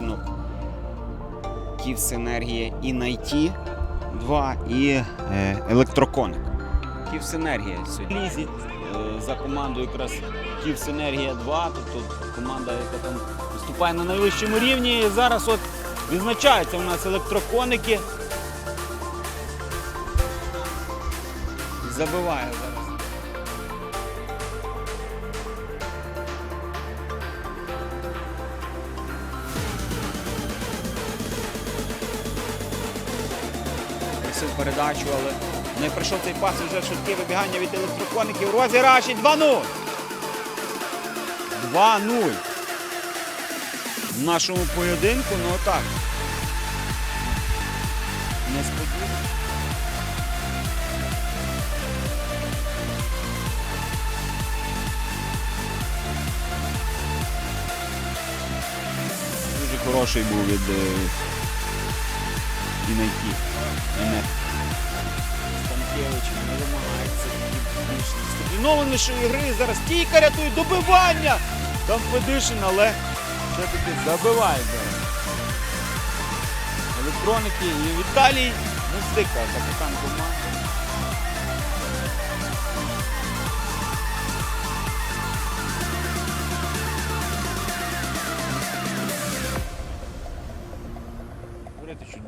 Ну, Київсинергія і Найті 2 і е, Електроконик. Київсинергія сьогодні. Лізі е, за командою якраз Київсинергія 2, тобто команда, яка там виступає на найвищому рівні. І зараз от відзначаються у нас електроконики. Забиває Просив передачу, але не пройшов цей пас вже швидке вибігання від електрокоників. Розіграш і 2-0. 2-0. В нашому поєдинку, ну отак. Несподівано. Дуже хороший був від Інайті. Інет. Станкевич не вимагається більш дисциплінованішої гри. Зараз тільки рятує добивання. Там Федишин, але все-таки забиває зараз. Електроники і Віталій Мустика, капітан команди.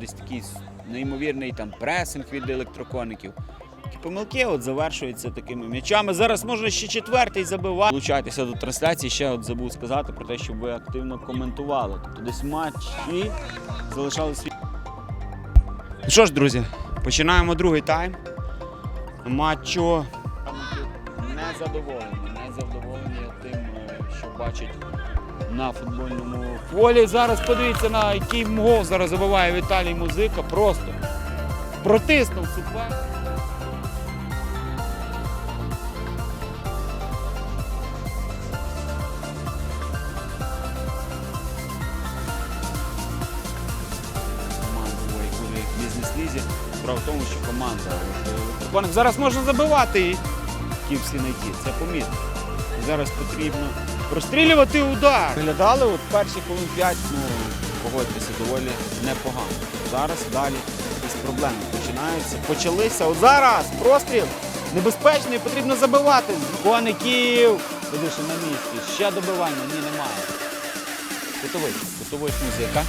Десь такий неймовірний там пресинг від електрокоників. Такі помилки от завершуються такими м'ячами. Зараз можна ще четвертий забивати. Долучайтеся до трансляції. Ще от забув сказати про те, щоб ви активно коментували. Тобто десь матчі залишалися. Ну що ж, друзі, починаємо другий тайм. Матчу не задоволені. Не задоволені тим, е, що бачать на футбольному полі. Зараз подивіться на який гол зараз забиває Віталій Музика. Просто протиснув супер. Яку в бізнес-лізі. Справа в тому, що команда е, зараз можна забивати і всі найти. Це помітно. Зараз потрібно прострілювати удар. Виглядали от перші хвилин 5, ну погодьтеся, доволі непогано. Зараз далі якісь проблеми починаються. Почалися. От зараз простріл небезпечний, потрібно забивати. Коників. Будеш на місці. Ще добивання. Ні, немає. Кутовий. Кутовий музика.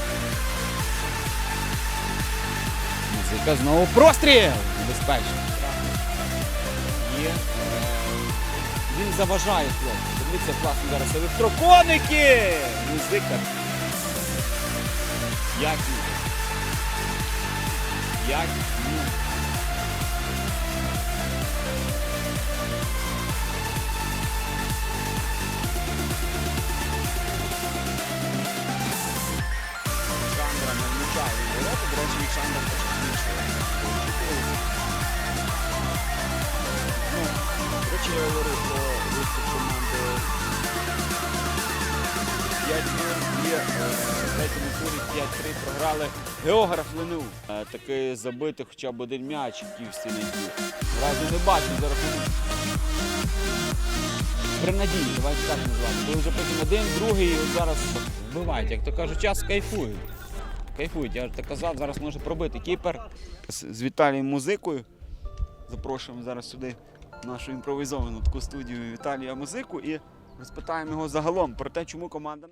Музика знову простріл. Небезпечно. Є. Він заважає хлопці. Дивіться, класно зараз електроконики! Музика. Як ні? Як ні? В третьому турі 5-3 програли географ ЛНУ. Е, Таки забити хоча б один м'яч київські на ті. Разу не бачу за рахунок. При надії, давайте так назвати. Коли вже потім один, другий, і от зараз вбивають. Як то кажуть, час кайфують. Кайфують, я ж так казав, зараз може пробити кіпер з з Віталієм Музикою. Запрошуємо зараз сюди нашу імпровізовану таку студію Віталія Музику і розпитаємо його загалом про те, чому команда.